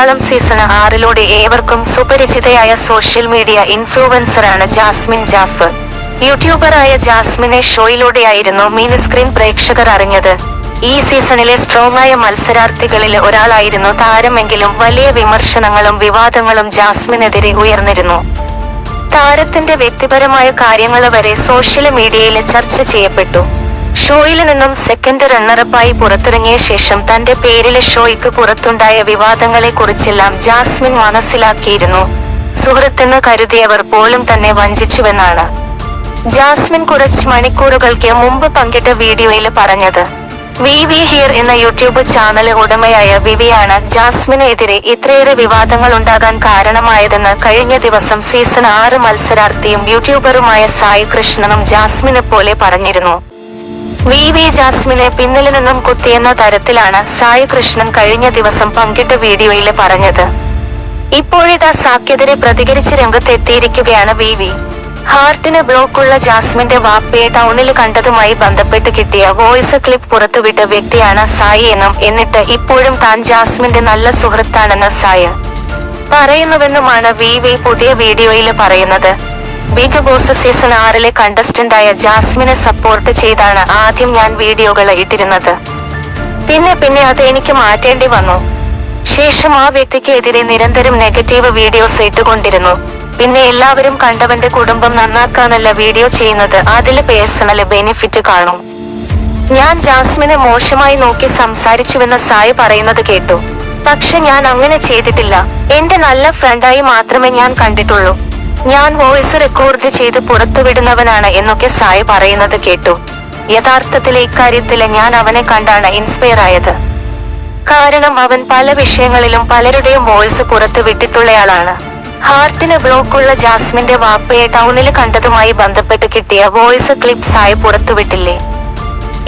Malayalam season ആറിലൂടെ ഏവർക്കും സുപരിചിതയായ സോഷ്യൽ മീഡിയ ഇൻഫ്ലുവൻസറാണ് ജാസ്മിൻ ജാഫർ യൂട്യൂബറായ ജാസ്മിനെ ഷോയിലൂടെയായിരുന്നു മിനി സ്ക്രീൻ പ്രേക്ഷകർ അറിഞ്ഞത്. ഈ സീസണിലെ സ്ട്രോങ് ആയ മത്സരാർത്ഥികളിൽ ഒരാളായിരുന്നു താരമെങ്കിലും വലിയ വിമർശനങ്ങളും വിവാദങ്ങളും ജാസ്മിനെതിരെ ഉയർന്നിരുന്നു. താരത്തിന്റെ വ്യക്തിപരമായ കാര്യങ്ങൾ വരെ സോഷ്യൽ മീഡിയയിൽ ചർച്ച ചെയ്യപ്പെട്ടു. ഷോയിൽ നിന്നും സെക്കൻഡ് റണ്ണറപ്പായി പുറത്തിറങ്ങിയ ശേഷം തന്റെ പേരിലെ ഷോയ്ക്ക് പുറത്തുണ്ടായ വിവാദങ്ങളെ കുറിച്ചെല്ലാം ജാസ്മിൻ മനസ്സിലാക്കിയിരുന്നു. സുഹൃത്തെന്ന് കരുതിയവർ പോലും തന്നെ വഞ്ചിച്ചുവെന്നാണ്. ജാസ്മിൻ കുറച്ച് മണിക്കൂറുകൾക്ക് മുമ്പ് പങ്കിട്ട വീഡിയോയിൽ പറഞ്ഞത് വി വി ഹിയർ എന്ന യൂട്യൂബ് ചാനൽ ഉടമയായ വിവിയാണ് ജാസ്മിനെതിരെ ഇത്രയേറെ വിവാദങ്ങൾ ഉണ്ടാകാൻ കാരണമായതെന്ന് കഴിഞ്ഞ ദിവസം സീസൺ ആറ് മത്സരാർത്ഥിയും യൂട്യൂബറുമായ സായി കൃഷ്ണനും ജാസ്മിനെ പോലെ പറഞ്ഞിരുന്നു. വി വി ജാസ്മിനെ പിന്നിൽ നിന്നും കുത്തിയെന്ന തരത്തിലാണ് സായി കൃഷ്ണൻ കഴിഞ്ഞ ദിവസം പങ്കിട്ട വീഡിയോയിൽ പറഞ്ഞത്. ഇപ്പോഴിതാ സാക്കെതിരെ പ്രതികരിച്ച് രംഗത്തെത്തിയിരിക്കുകയാണ് വി വി. ഹാർട്ടിന് ബ്ലോക്കുള്ള ജാസ്മിന്റെ വാപ്പയെ ടൗണിൽ കണ്ടതുമായി ബന്ധപ്പെട്ട് കിട്ടിയ വോയിസ് ക്ലിപ്പ് പുറത്തുവിട്ട വ്യക്തിയാണ് സായി എന്നും എന്നിട്ട് ഇപ്പോഴും താൻ ജാസ്മിന്റെ നല്ല സുഹൃത്താണെന്ന് സായ പറയുന്നുവെന്നുമാണ് വി വി പുതിയ വീഡിയോയിൽ പറയുന്നത്. ബിഗ് ബോസ് സീസൺ ആറിലെ കണ്ടസ്റ്റന്റായ ജാസ്മിനെ സപ്പോർട്ട് ചെയ്താണ് ആദ്യം ഞാൻ വീഡിയോകൾ ഇട്ടിരുന്നത്. പിന്നെ പിന്നെ അത് എനിക്ക് മാറ്റേണ്ടി വന്നു. ശേഷം ആ വ്യക്തിക്ക് എതിരെ നിരന്തരം നെഗറ്റീവ് വീഡിയോസ് ഇട്ടുകൊണ്ടിരുന്നു. പിന്നെ എല്ലാവരും കണ്ടവന്റെ കുടുംബം നന്നാക്കാനല്ല വീഡിയോ ചെയ്യുന്നത് അതിൽ പേഴ്സണൽ ബെനിഫിറ്റ് കാണും. ഞാൻ ജാസ്മിനെ മോശമായി നോക്കി സംസാരിച്ചുവെന്ന് സായി പറയുന്നത് കേട്ടു. പക്ഷെ ഞാൻ അങ്ങനെ ചെയ്തിട്ടില്ല. എന്റെ നല്ല ഫ്രണ്ടായി മാത്രമേ ഞാൻ കണ്ടിട്ടുള്ളൂ. ഞാൻ വോയിസ് റെക്കോർഡ് ചെയ്ത് പുറത്തുവിടുന്നവനാണ് എന്നൊക്കെ സായി പറയുന്നത് കേട്ടു. യഥാർത്ഥത്തിൽ ഇക്കാര്യത്തിൽ ഞാൻ അവനെ കണ്ടാണ് ഇൻസ്പയർ ആയത്. കാരണം അവൻ പല വിഷയങ്ങളിലും പലരുടെയും വോയിസ് പുറത്തു വിട്ടിട്ടുള്ളയാളാണ് ഹാർട്ടിന് ബ്ലോക്കുള്ള ജാസ്മിന്റെ വാപ്പയെ ടൗണിൽ കണ്ടതുമായി ബന്ധപ്പെട്ട് കിട്ടിയ വോയിസ് ക്ലിപ്സ് ആയി പുറത്തുവിട്ടില്ലേ?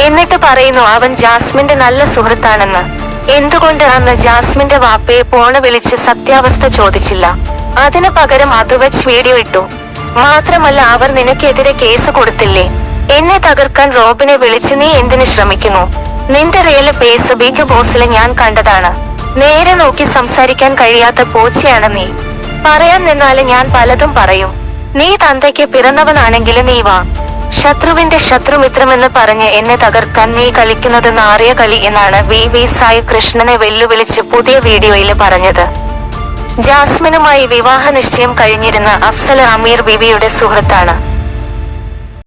എന്നിട്ട് പറയുന്നു അവൻ ജാസ്മിന്റെ നല്ല സുഹൃത്താണെന്ന്. എന്തുകൊണ്ട് അന്ന് ജാസ്മിന്റെ വാപ്പയെ പോണ വിളിച്ച് സത്യാവസ്ഥ ചോദിച്ചില്ല? അതിനു പകരം അധുവച്ച് വീഡിയോ ഇട്ടു. മാത്രമല്ല അവർ നിനക്കെതിരെ കേസ് കൊടുത്തില്ലേ? എന്നെ തകർക്കാൻ റോബിനെ വിളിച്ച് നീ എന്തിനു ശ്രമിക്കുന്നു? നിന്റെ റിയൽ പേസ് ബിഗ് ബോസിലെ ഞാൻ കണ്ടതാണ്. നേരെ നോക്കി സംസാരിക്കാൻ കഴിയാത്ത പൂച്ചയാണ് നീ. പറയാൻ നിന്നാൽ ഞാൻ പലതും പറയും. നീ തന്തയ്ക്ക് പിറന്നവനാണെങ്കിൽ നീ വാ. ശത്രുവിന്റെ ശത്രുമിത്രമെന്ന് പറഞ്ഞ് എന്നെ തകർക്കാൻ നീ കളിക്കുന്നത് നാറിയ കളി എന്നാണ് വി വി സായി കൃഷ്ണനെ വെല്ലുവിളിച്ച് പുതിയ വീഡിയോയിൽ പറഞ്ഞത്. ജാസ്മിനുമായി വിവാഹ നിശ്ചയം കഴിഞ്ഞിരുന്ന അഫ്സൽ അമീർ ബിബിയുടെ സുഹൃത്താണ്.